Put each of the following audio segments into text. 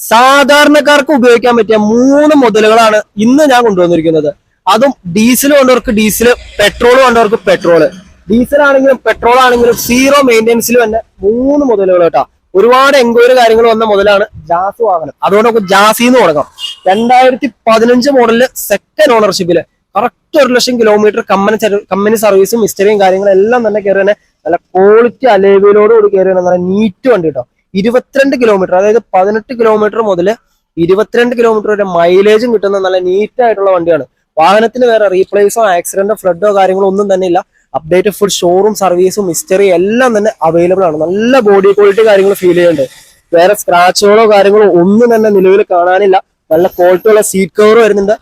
സാധാരണക്കാർക്ക് ഉപയോഗിക്കാൻ പറ്റിയ മൂന്ന് മുതലുകളാണ് ഇന്ന് ഞാൻ കൊണ്ടുവന്നിരിക്കുന്നത്. അതും ഡീസൽ വേണ്ടവർക്ക് ഡീസൽ പെട്രോൾ വേണ്ടവർക്ക് പെട്രോൾ. ഡീസൽ ആണെങ്കിലും പെട്രോൾ ആണെങ്കിലും സീറോ മെയിന്റെനൻസിൽ തന്നെ മൂന്ന് മുതലുകൾ കേട്ടോ. ഒരുപാട് എൻക്വയറി കാര്യങ്ങൾ വന്ന മുതലാണ് ജാസ് വാഹനം അതുകൊണ്ട് നമുക്ക് ജാസിന്ന് തുടങ്ങാം. രണ്ടായിരത്തി പതിനഞ്ച് മോഡലിൽ സെക്കൻഡ് ഓണർഷിപ്പിൽ കറക്റ്റ് ഒരു ലക്ഷം കിലോമീറ്റർ കമ്പനി കമ്പനി സർവീസും ഹിസ്റ്ററിയും കാര്യങ്ങളും എല്ലാം തന്നെ കയറി തന്നെ നല്ല ക്വാളിറ്റി അലേവിലോട് കൂടി കയറി നീറ്റ് വണ്ടി കേട്ടോ. ഇരുപത്തിരണ്ട് കിലോമീറ്റർ അതായത് പതിനെട്ട് കിലോമീറ്റർ മുതൽ ഇരുപത്തിരണ്ട് കിലോമീറ്റർ വരെ മൈലേജും കിട്ടുന്ന നല്ല നീറ്റ് ആയിട്ടുള്ള വണ്ടിയാണ്. വാഹനത്തിന് വേറെ റീപ്ലേസോ ആക്സിഡന്റോ ഫ്ലഡോ കാര്യങ്ങളോ ഒന്നും തന്നെ ഇല്ല. അപ്ഡേറ്റ് ഫുൾ ഷോറൂം സർവീസും ഹിസ്റ്ററി എല്ലാം തന്നെ അവൈലബിൾ ആണ്. നല്ല ബോഡി ക്വാളിറ്റി കാര്യങ്ങൾ ഫീൽ ചെയ്യുന്നുണ്ട്. വേറെ സ്ക്രാച്ചുകളോ കാര്യങ്ങളോ ഒന്നും തന്നെ നിലവിൽ കാണാനില്ല. നല്ല ക്വാളിറ്റി ഉള്ള സീറ്റ് കവർ വരുന്നുണ്ട്.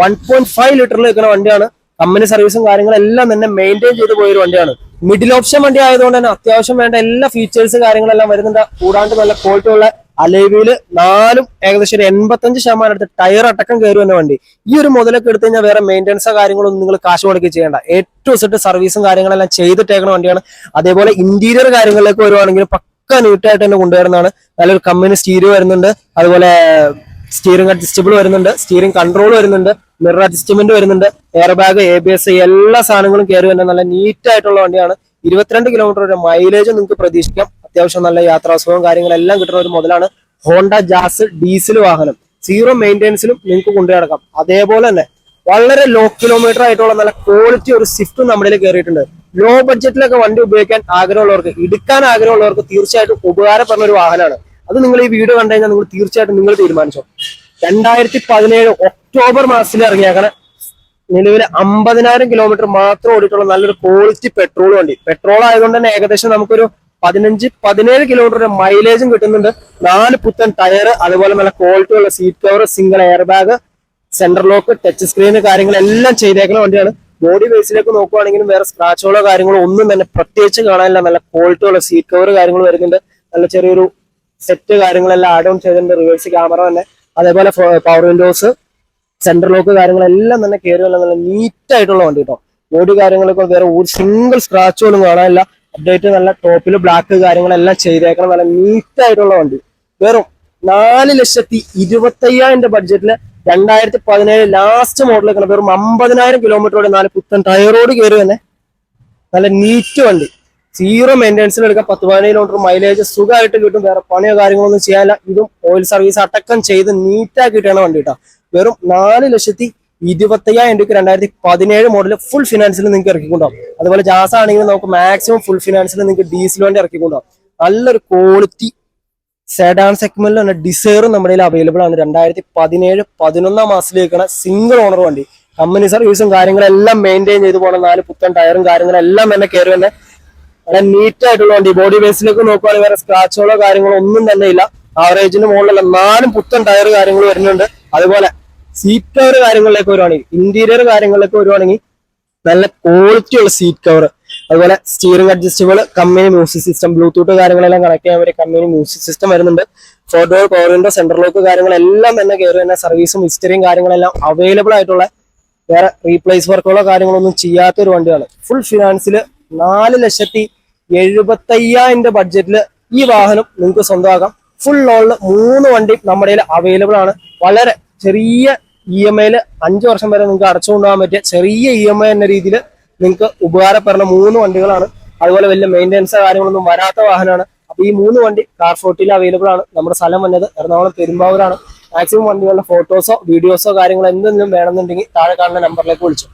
വൺ പോയിന്റ് ഫൈവ് ലിറ്ററിൽ നിൽക്കുന്ന വണ്ടിയാണ്. കമ്പനി സർവീസും കാര്യങ്ങളും എല്ലാം തന്നെ മെയിന്റെയിൻ ചെയ്ത് പോയൊരു വണ്ടിയാണ്. മിഡിൽ ഓപ്ഷൻ വണ്ടി ആയതുകൊണ്ട് തന്നെ അത്യാവശ്യം വേണ്ട എല്ലാ ഫീച്ചേഴ്സും കാര്യങ്ങളെല്ലാം വരുന്നുണ്ട്. കൂടാണ്ട് നല്ല ക്വാളിറ്റി ഉള്ള അലേവിയിൽ നാലും ഏകദേശം ഒരു എൺപത്തഞ്ച് ശതമാനം അടുത്ത് ടയർ അടക്കം കയറി വന്ന വണ്ടി. ഈ ഒരു മുതലൊക്കെ എടുത്തു കഴിഞ്ഞാൽ വേറെ മെയിന്റെനൻസോ കാര്യങ്ങളൊന്നും നിങ്ങൾ കാശ് മുടക്കി ചെയ്യേണ്ട. ഏറ്റവും സെറ്റ് സർവീസും കാര്യങ്ങളെല്ലാം ചെയ്തിട്ടേക്കുന്ന വണ്ടിയാണ്. അതേപോലെ ഇന്റീരിയർ കാര്യങ്ങളിലേക്ക് വരുവാണെങ്കിൽ പക്ക നീട്ടായിട്ട് തന്നെ കൊണ്ടുവരുന്നതാണ്. നല്ലൊരു കമ്പനി സ്റ്റീരിയോ വരുന്നുണ്ട്. അതുപോലെ സ്റ്റിയറിംഗ് അഡ്ജസ്റ്റബിൾ വരുന്നുണ്ട്. സ്റ്റിയറിംഗ് കൺട്രോൾ വരുന്നുണ്ട്. മിറർ അഡ്ജസ്റ്റ്മെന്റ് വരുന്നുണ്ട്. Air bag A B S എല്ലാ സാധനങ്ങളും കയറി വരുന്ന നല്ല നീറ്റ് ആയിട്ടുള്ള വണ്ടിയാണ്. ഇരുപത്തിരണ്ട് കിലോമീറ്റർ വരെ മൈലേജ് നിങ്ങൾക്ക് പ്രതീക്ഷിക്കാം. അത്യാവശ്യം നല്ല യാത്രാസുഖവും കാര്യങ്ങളെല്ലാം കിട്ടുന്ന ഒരു മുതലാണ് ഹോണ്ട ജാസ് ഡീസൽ വാഹനം. സീറോ മെയിന്റെനൻസിലും നിങ്ങൾക്ക് കൊണ്ടു അതേപോലെ തന്നെ വളരെ ലോ കിലോമീറ്റർ ആയിട്ടുള്ള നല്ല ക്വാളിറ്റി ഒരു സ്വിഫ്റ്റ് നമ്മുടെ കയറിയിട്ടുണ്ട്. ലോ ബഡ്ജറ്റിലൊക്കെ വണ്ടി ഉപയോഗിക്കാൻ ആഗ്രഹമുള്ളവർക്ക് എടുക്കാൻ ആഗ്രഹമുള്ളവർക്ക് തീർച്ചയായിട്ടും ഉപകാരപ്പെടുന്ന ഒരു വാഹനമാണ്. അത് നിങ്ങൾ ഈ വീഡിയോ കണ്ടു കഴിഞ്ഞാൽ നിങ്ങൾ തീർച്ചയായിട്ടും നിങ്ങൾ തീരുമാനിച്ചോ രണ്ടായിരത്തി പതിനേഴ് ഒക്ടോബർ മാസത്തിൽ ഇറങ്ങിയേക്കണ നിലവിൽ അമ്പതിനായിരം കിലോമീറ്റർ മാത്രം ഓടിയിട്ടുള്ള നല്ലൊരു ക്വാളിറ്റി പെട്രോൾ വണ്ടി. പെട്രോൾ ആയതുകൊണ്ട് തന്നെ ഏകദേശം നമുക്കൊരു പതിനഞ്ച് പതിനേഴ് കിലോമീറ്റർ മൈലേജും കിട്ടുന്നുണ്ട്. നാല് പുത്തൻ ടയർ അതുപോലെ നല്ല ക്വാളിറ്റി ഉള്ള seat cover single air bag centre lock touch screen കാര്യങ്ങളെല്ലാം ചെയ്തേക്കുന്ന വണ്ടിയാണ്. ബോഡി ബേസിലേക്ക് നോക്കുവാണെങ്കിലും വേറെ സ്ക്രാച്ചുകളോ കാര്യങ്ങളോ ഒന്നും തന്നെ പ്രത്യേകിച്ച് കാണാനില്ല. നല്ല ക്വാളിറ്റി ഉള്ള സീറ്റ് കവർ കാര്യങ്ങൾ വരുന്നുണ്ട്. നല്ല ചെറിയൊരു സെറ്റ് കാര്യങ്ങളെല്ലാം ആഡ് ഓൺ ചെയ്തിട്ടുണ്ട്. റിവേഴ്സ് ക്യാമറ തന്നെ. അതേപോലെ പവർ വിൻഡോസ് സെന്റർ ലോക്ക് കാര്യങ്ങളെല്ലാം തന്നെ കയറി വല്ല നല്ല നീറ്റ് ആയിട്ടുള്ള വണ്ടി കേട്ടോ ബോഡി കാര്യങ്ങളൊക്കെ വേറെ ഒരു സിംഗിൾ സ്ക്രാച്ച് പോലും കാണാനില്ല. അപ്ഡേറ്റ് നല്ല ടോപ്പിൽ ബ്ലാക്ക് കാര്യങ്ങളെല്ലാം ചെയ്തേക്കണം. നല്ല നീറ്റ് ആയിട്ടുള്ള വണ്ടി. വെറും നാല് ലക്ഷത്തി ഇരുപത്തയ്യായിരം ബഡ്ജറ്റിൽ രണ്ടായിരത്തി പതിനേഴ് ലാസ്റ്റ് മോഡൽ വെറും അമ്പതിനായിരം കിലോമീറ്ററോടെ നാല് പുത്തൻ ടയറോട് കയറി തന്നെ നല്ല നീറ്റ് വണ്ടി. സീറോ മെയിന്റെനൻസിൽ എടുക്കാം പത്ത് പതിനേഴ് കിലോമീറ്റർ മൈലേജ് സുഖമായിട്ട് കിട്ടും. വേറെ പണിയോ കാര്യങ്ങളൊന്നും ചെയ്യാനില്ല. ഇതും ഓയിൽ സർവീസ് അടക്കം ചെയ്ത് നീറ്റാക്കിയിട്ടാണ് വണ്ടി കേട്ടോ വെറും നാല് ലക്ഷത്തി ഇരുപത്തയ്യായിരം രൂപയ്ക്ക് രണ്ടായിരത്തി പതിനേഴ് മോഡൽ ഫുൾ ഫിനാൻസിൽ നിങ്ങൾക്ക് ഇറക്കിക്കൊണ്ടാവും അതുപോലെ ജാസ ആണെങ്കിൽ നമുക്ക് മാക്സിമം ഫുൾ ഫിനാൻസിൽ നിങ്ങൾക്ക് ഡീസൽ വണ്ടി ഇറക്കിക്കൊണ്ടാവും നല്ലൊരു ക്വാളിറ്റി സെഡാൻ സെഗ്മെന്റിൽ തന്നെ ഡിസൈറും നമ്മുടെ കയ്യിൽ അവൈലബിൾ ആണ്. രണ്ടായിരത്തി പതിനേഴ് പതിനൊന്നാം മാസത്തിലേക്കാണ് സിംഗിൾ ഓണർ വണ്ടി. കമ്പനി സർവീസും കാര്യങ്ങളെല്ലാം മെയിന്റെയിൻ ചെയ്ത് പോകണം നാല് പുത്തൻ ടയറും കാര്യങ്ങളെല്ലാം തന്നെ കയറി തന്നെ വളരെ നീറ്റ് ആയിട്ടുള്ള വണ്ടി. ബോഡി ബേസിലേക്ക് നോക്കുവാണെങ്കിൽ വേറെ സ്ക്രാച്ചുകളോ കാര്യങ്ങളോ ഒന്നും തന്നെ ഇല്ല. ആവറേജിന് മുകളിലല്ല നാലും പുത്തൻ ടയർ കാര്യങ്ങൾ വരുന്നുണ്ട്. അതുപോലെ സീറ്റ് കവർ കാര്യങ്ങളിലേക്ക് വരുവാണെങ്കിൽ ഇന്റീരിയർ കാര്യങ്ങളിലേക്ക് വരുവാണെങ്കിൽ നല്ല ക്വാളിറ്റിയുള്ള സീറ്റ് കവർ അതുപോലെ steering adjustable company music system bluetooth കാര്യങ്ങളെല്ലാം കണക്ട് ചെയ്യാൻ പറ്റിയ കമ്പനി മ്യൂസിക് സിസ്റ്റം വരുന്നുണ്ട്. Four door power window centre lock കാര്യങ്ങളെല്ലാം തന്നെ കയറി തന്നെ സർവീസും ഹിസ്റ്ററിയും കാര്യങ്ങളെല്ലാം അവൈലബിൾ ആയിട്ടുള്ള വേറെ റീപ്ലേസ് വർക്കുകളോ കാര്യങ്ങളോ ഒന്നും ചെയ്യാത്ത ഒരു വണ്ടിയാണ് ഫുൾ ഫിനാൻസിൽ നാല് ലക്ഷത്തി എഴുപത്തയ്യായിരം ബഡ്ജറ്റിൽ ഈ വാഹനം നിങ്ങൾക്ക് സ്വന്തമാക്കാം. ഫുൾ ലോണിൽ മൂന്ന് വണ്ടി നമ്മുടെ കയ്യിൽ അവൈലബിൾ ആണ്. വളരെ ചെറിയ ഇ എം ഐയിൽ അഞ്ച് വർഷം വരെ നിങ്ങൾക്ക് അടച്ചുകൊണ്ടുപോകാൻ പറ്റിയ ചെറിയ ഇ എം ഐ എന്ന രീതിയിൽ നിങ്ങൾക്ക് ഉപകാരപ്പെടുന്ന മൂന്ന് വണ്ടികളാണ്. അതുപോലെ വലിയ മെയിന്റെനൻസ് കാര്യങ്ങളൊന്നും വരാത്ത വാഹനമാണ്. അപ്പൊ ഈ മൂന്ന് വണ്ടി കാർ ഫോർട്ടിയിൽ അവൈലബിൾ ആണ്. നമ്മുടെ സ്ഥലം വന്നത് എറണാകുളം പെരുമ്പാവൂരാണ്. മാക്സിമം വണ്ടികളുടെ ഫോട്ടോസോ വീഡിയോസോ കാര്യങ്ങളോ എന്തെങ്കിലും വേണമെന്നുണ്ടെങ്കിൽ താഴെ കാണുന്ന നമ്പറിലേക്ക് വിളിച്ചു.